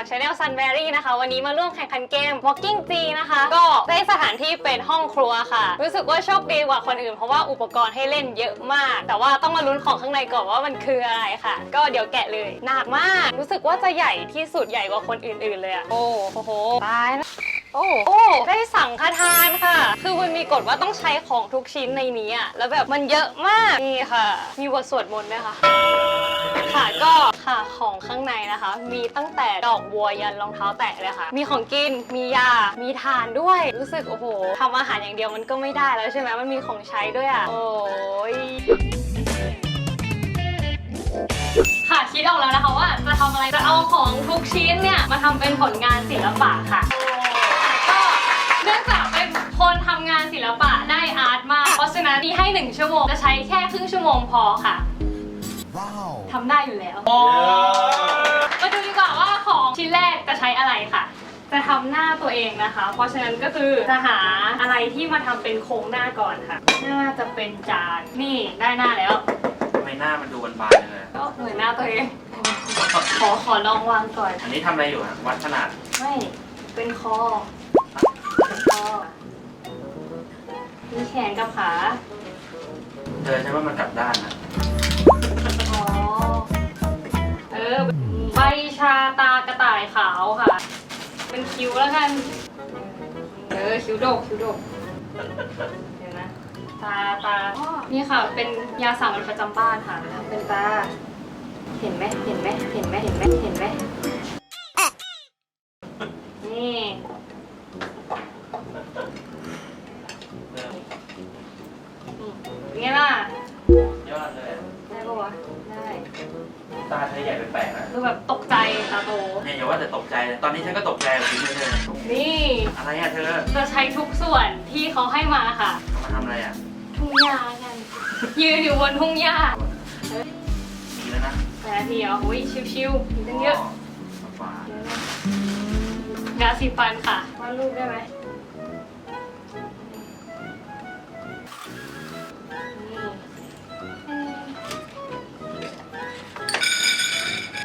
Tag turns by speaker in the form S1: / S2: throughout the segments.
S1: จาก Channel Sunberry นะคะ วันนี้มาร่วมแข่งขันเกม Walking G นะคะ ก็ได้สถานที่เป็นห้องครัวค่ะ รู้สึกว่าโชคดีกว่าคนอื่น เพราะว่าอุปกรณ์ให้เล่นเยอะมาก แต่ว่าต้องมาลุ้นของข้างในก่อนว่ามันคืออะไรค่ะ ก็เดี๋ยวแกะเลยหนักมาก รู้สึกว่าจะใหญ่ที่สุดใหญ่กว่าคนอื่น ๆ เลยอะโอ้โหตายแล้วโอ้โอ้ได้สั่งฆทานค่ะ คือมันมีกฎว่าต้องใช้ของทุกชิ้นในนี้อะแล้วแบบมันเยอะมาก นี่ค่ะ มีบทสวดมนต์ไหมคะ ค่ะก็ค่ะ ของข้างในนะคะ มีตั้งแต่ดอกบัวยันรองเท้าแตะเลยค่ะ มีของกิน มียา มีทานด้วย รู้สึกโอ้โหทำอาหารอย่างเดียวมันก็ไม่ได้แล้วใช่ไหมมันมีของใช้ด้วยอะ โอ้ยค่ะคิดออกแล้วนะคะว่าจะทำอะไร จะเอาของทุกชิ้นเนี่ยมาทำเป็นผลงานศิลปะค่ะก็เนื่องจากเป็นคนทำงานศิลปะได้อาร์ตมาก เพราะฉะนั้นมีให้หนึ่งชั่วโมง จะใช้แค่ครึ่งชั่วโมงพอค่ะ ทำได้อยู่แล้ว มาดูดีกว่าว่าของชิ้นแรกจะใช้อะไรค่ะ จะทำหน้าตัวเองนะคะ เพราะฉะนั้นก็คือจะหาอะไรที่มาทำเป็นโครงหน้าก่อนค่ะ น่าจะเป็นจาน นี่ได้หน้าแล้ว
S2: ทำไมหน้ามันดูบานๆเลย
S1: ก็เหมือนหน้าตัวเอง ขอขอลองวางก่อน
S2: อันนี้ทำอะไรอยู่ฮะวัดขนาด
S1: ไม่ เป็นคอเป็นคอมีแขนกับขา
S2: เธอใช่ว่ามันกลับด้านนะ
S1: ออใบชาตากระต่ายขาวค่ะ เป็นคิ้วแล้วกัน เออคิ้วโดกคิ้วโดกเดี๋ยวนะ ตาตาอ้อนี่ค่ะ เป็นยาสามัญประจำบ้านค่ะทำเป็นตา เห็นไหมเห็นไหมเห็นไหมเห็นไหมเห็นไหมนี่
S2: เออ
S1: นี่ไงล่ะ
S2: ยอดเลย
S1: ได้ปะวะได้
S2: ตาเธอใหญ่แปลกๆนะ
S1: ดูแบบตกใจตาโต
S2: เนี่ยอย่าว่าแต่ตกใจเลยตอนนี้ฉันก็ตกใจกับคุณเลยเธอ
S1: นี่
S2: อะไรอะเธอ
S1: จะใช้ทุกส่วนที่เขาให้มาค่ะ
S2: เอามาทำอะไรอะ
S1: ทุ่งหญ้ากันยืนอยู่บนทุ่งหญ้า
S2: ดีแล้วนะ
S1: แปดนาทีเหรออุ้ยชิวๆมีตั้งเยอะ
S2: ฝา
S1: เดี๋ยวนะยาสีฟันค่ะวาดรูปได้ไหม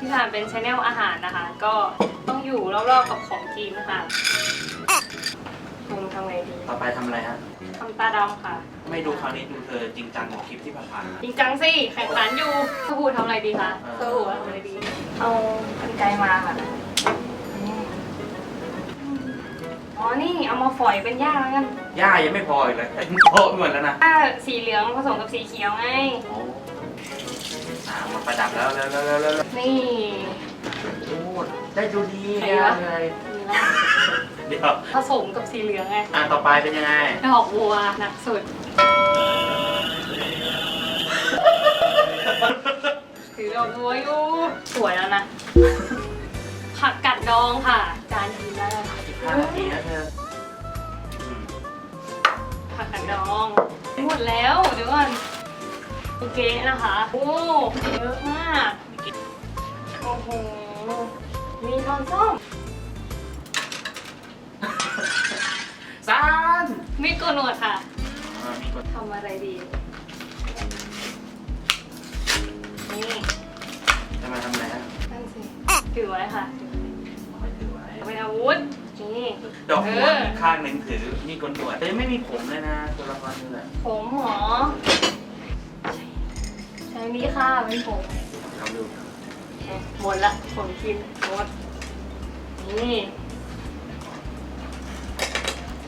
S1: ที่สามเป็นชแนลอาหารนะคะ ก็ต้องอยู่รอบๆกับของกินค่ะคุณทำไงดี
S2: ต่อไปทำอะไรฮะ
S1: ทำตาดำค่ะ
S2: ไม่ดูคราวนี้ดูเธอจริงจังกว่าคลิปที่ผ่านๆมา
S1: จริงจังสิแข่งขันอยู่สบู่ทำอะไรดีคะสบู่ทำอะไรดี เอากันไกรมาค่ะนี่อ๋อ นี่เอามาฝอยเป็นหญ้าแล้วกัน
S2: หญ้ายังไม่พออีกเลยโตไปหมดแล้วนะ
S1: หญ้าสีเหลืองผสมกับสีเขียวไง
S2: โอ้อ่า มาประดับแล้วแล้วแล้วแล้วแล้ว
S1: นี่
S2: โอ้ได้ดูดี
S1: ไหน
S2: เลย
S1: มีละ
S2: เดี๋ยว
S1: ผสมกับสีเหลืองไง
S2: อ่าต่อไปเป็นยังไง
S1: ดอกบัวหนักสุด ถือดอกบัวอยู่ สวยแล้วนะ ผักกัดดองค่ะ จานกินได้
S2: ห้านาทีนะเธออืม
S1: ผักกัดดอง หมดแล้วเดี๋ยวก่อน โอเคนะคะ โอ้เยอะมาก โอ้โห มีทอนส้ม
S2: ซาน
S1: มีโกนหนวดค่ะ
S2: อ่ามีคน
S1: ทำอะไรดี นี่
S2: จะมาทำอะไรฮะ
S1: นั่นสิถือไว้ค่ะ
S2: เอาไปถือไว้
S1: เป็นอาวุธ นี่
S2: ดอกบัว
S1: เออ
S2: อีกข้างหนึ่งถือมีกลหนวดแต่ยังไม่มีผมเลยนะตัวละครนี่แหละ
S1: ผมหมอใช้ นี้ค่ะเป็นผม
S2: ลองดู
S1: หมดละผมคิดหมดนี่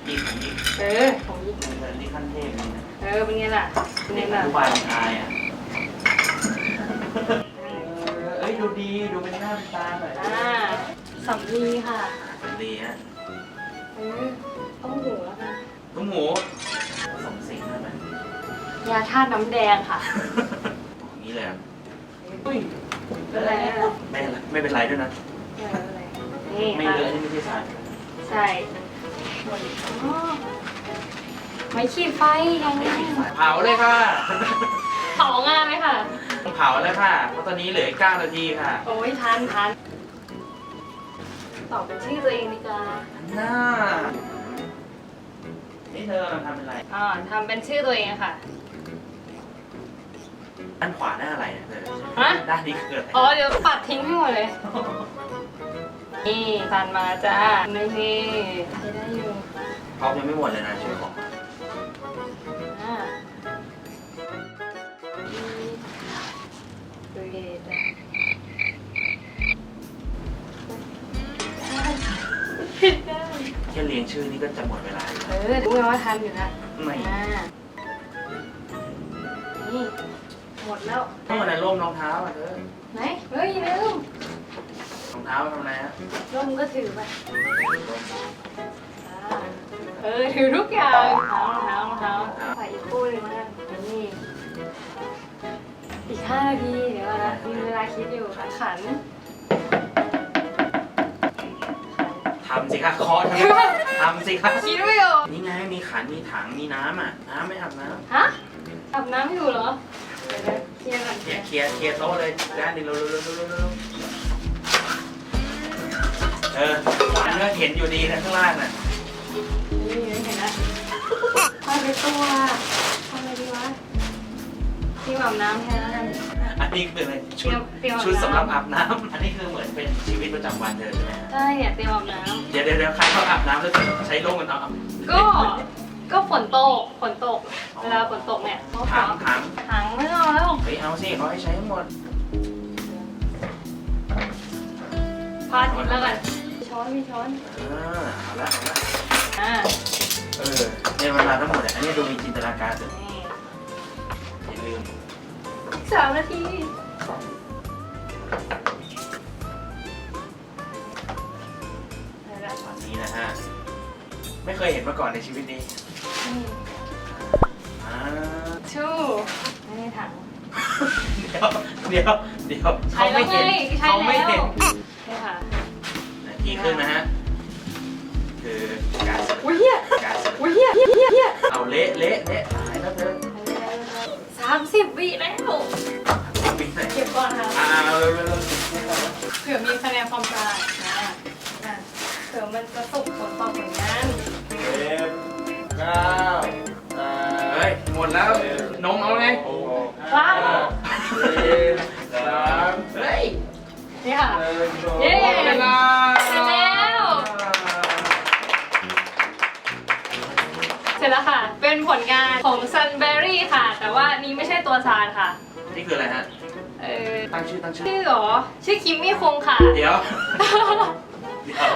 S2: ยิงผมยิง
S1: เออผมยิง
S2: เธอนี่ขั้นเทพเลยนะ
S1: เออเป็นไงล่ะเป็นไงล่ะ
S2: ผู้บายของอายอะเออเอ้ยดูดีดูเป็นหน้าเป็นตาหน่อย
S1: อ่าสำลีค่ะ
S2: ดีฮะ
S1: เออต้องหูแล้วกัน
S2: ตุ้มหมูผสมสิงได้ไหม
S1: ยาธาตุน้ำแดงค่ะ
S2: อย่างนี้ เลยอะ
S1: อุ้ยเป็นไรอะ
S2: ไม่เป็นไรไม่เป็นไรด้วยนะ
S1: เอออะไรนี่
S2: ไม่
S1: ค่ะ
S2: เลอะนี่ไม่ใช่สาร
S1: ใช่หมดอ๋อไม่ขีดไฟยังไง
S2: เผาเลยค่ะ
S1: เผางานไหมค่ะ
S2: เผาแล้วค่ะเพราะตอนนี้เหลืออีก9นาทีค่ะ
S1: โอ้ยทันทันตอบเป็นชื่อตัวเองดีกว่า
S2: หน้านี่เธอมันทำเป็นอะไร
S1: อ่าทำเป็นชื่อตัวเองค่ะ
S2: ด้านขวาหน้าอะไรเนี่ยเธอ
S1: ฮะ
S2: ด้านนี้คืออะไร
S1: อ๋อเดี๋ยวปัดทิ้งให้หมดเลย นี่ซันมาจ้านี่สิใช้ได้อยู่
S2: พร้อมยังไม่หมดเลยนะช่วยของ
S1: อ่าดูเกจ้ะผิดได้
S2: แค่เรียงชื่อนี่ก็จะหมดเวลาอยู่
S1: เออรู้ไงว่าทันอยู่นะ
S2: ไม่
S1: อ่า นี่ หมดแล้ว
S2: ต้องมาในร่มรองเท้าอะเธอ
S1: ไหนเฮ้ยลืม
S2: รองเท้าทำอะไรฮะ
S1: ร่มก็ถือไปอ่าเออถือทุกอย่างรองเท้ารองเท้ารองเท้าใส่อีกคู่หนึ่งแล้วกันนี่อีกห้านาทีเดี๋ยวก่อนนะมีเวลาคิดอยู่ขันขัน
S2: ทำสิคะเคาะทำไมทำสิคะ
S1: คิดไม่ออก
S2: นี่ไงมีขันมีถังมีน้ำอะ น้ำไม่อาบน้
S1: ฮะอาบน้ำอยู่เหรอเดี๋ยวนะ เคลียร์ก่อนำ
S2: เนี่ยเคลียร์เคลียร์โต๊ะเลยด้านนี้เร็วเร็วเร็วเร็วเร็วเร็วเอออันนี้เห็นอยู่ดีนะข้างล่างน่ะ
S1: นี่เห็นนะพาไปตัวทำอะไรดีวะที่อาบน้ำแค่นั้น
S2: อันนี้คืออะไรชุดชุดสำหรับอาบน้ำอันนี้คือเหมือนเป็นชีวิตประจำวันเธอใช่ไหม
S1: ใช่เนี่ยเตรียมอาบน้
S2: เดี๋ยวเดี๋ยวเดี๋ยวใครเขาอาบน้ำแล้วใช้ร่มกันเอาำ
S1: ก็ ก็ฝนตก ฝนตก เวลาฝนตกเนี่ยเขา
S2: ถัง
S1: ขอ
S2: ถัง
S1: ถังไม่เอาแล้ว
S2: เฮ้ยเอาสิเขาให้ใช้หมด
S1: พาทิตย์แล้วกัน ช้อนมีช้อน
S2: เออเอาละเอาละ
S1: อ่า
S2: เออเนี่ยเวลาทั้งหมดเนี่ยอันนี้ดูมีจินตนาการเลย
S1: นี่
S2: อย่าลืม
S1: สามนาที ได้แล้ว
S2: ตอนนี้นะฮะ ไม่เคยเห็นมาก่อนในชีวิตนี้
S1: นี่
S2: อ่า
S1: ชูนี่ถัง
S2: เดี๋ยวเดี๋ยวเดี๋ยว
S1: ใช้
S2: เขา
S1: แล้
S2: ไม่
S1: วไง
S2: เห็น
S1: ใช้
S2: เขาไม่
S1: แล้ว
S2: เห็น
S1: นี่ค่ะ
S2: นาทีครึ่งนะฮะคือการ
S1: อุ้ยเฮีย
S2: การ
S1: อุ้ยเฮียเฮียเฮียเฮีย
S2: เอาเละเละเละตายแล้วเธอ
S1: สามสิบวิแล้ว
S2: ปิดไหน
S1: เก็บก่อนค่ะ
S2: อ่าเร็วเร็วเร็ว
S1: เผื่อมีคะแนนความตายนะอะเผื่อมันจะสุกผล
S2: แล้วนมเอาไง
S3: หก
S1: ว้าว
S3: สี่สาม
S2: เฮ้ย
S1: นี่ค่ะ
S3: หนึ่งสอง
S1: เย้
S3: หมดเวลา
S1: เสร็จแล้ว เสร็จแล้วค่ะ เป็นผลงานของ Sunberry ค่ะ แต่ว่านี้ไม่ใช่ตัวซานค่ะ
S2: นี่คืออะไรฮะ
S1: เออ
S2: ตั้งชื่อตั้งชื่อ
S1: ชื่อเหรอ ชื่อคิมมี่คงค่ะ
S2: เดี๋ยวเดี๋ยว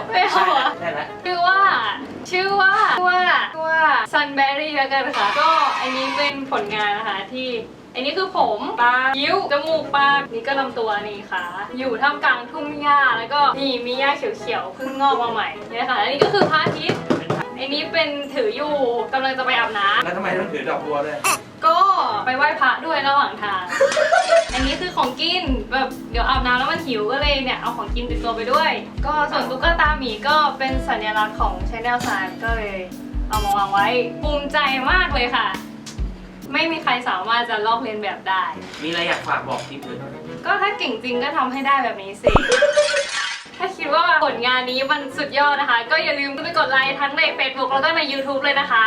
S1: ไม่เอาเหรอ
S2: ได้แล้ว
S1: ชื่อว่า ชื่อว่าชื่อว่าชื่อว่า Sunberry แล้วกันค่ะ ก็อันนี้เป็นผลงานนะคะที่ อันนี้คือผมปากคิ้ว จมูกปากนี่ก็ลำตัวนี่ค่ะ อยู่ท่ามกลางทุ่งหญ้าแล้วก็นี่มีหญ้าเขียวๆเพิ่งงอกมาใหม่เนี่ยค่ะ อันนี้ก็คือพระอาทิตย์ อันนี้เป็นถืออยู่กำลังจะไปอาบน้ำ
S2: แล้วทำไมต้องถือดอกบัวด้วย
S1: ก็ไปไหว้พระด้วยระหว่างทาง อันนี้คือของกินแบบเดี๋ยวอาบน้ำแล้วมันหิวก็เลยเนี่ยเอาของกินติดตัวไปด้วย ก็ส่วนตุ๊กตาหมีก็เป็นสัญลักษณ์ของชแนลซานก็เลยเอามาวางไว้ภูมิใจมากเลยค่ะ ไม่มีใครสามารถจะลอกเลียนแบบได้
S2: มีอะไรอยากฝากบอกทีมอื่นไหม
S1: ก็ถ้าเก่งจริงก็ทำให้ได้แบบนี้สิ ถ้าคิดว่าผลงานนี้มันสุดยอดนะคะ ก็อย่าลืมไปกดไลค์ทั้งใน Facebook แล้วก็ใน YouTube เลยนะคะ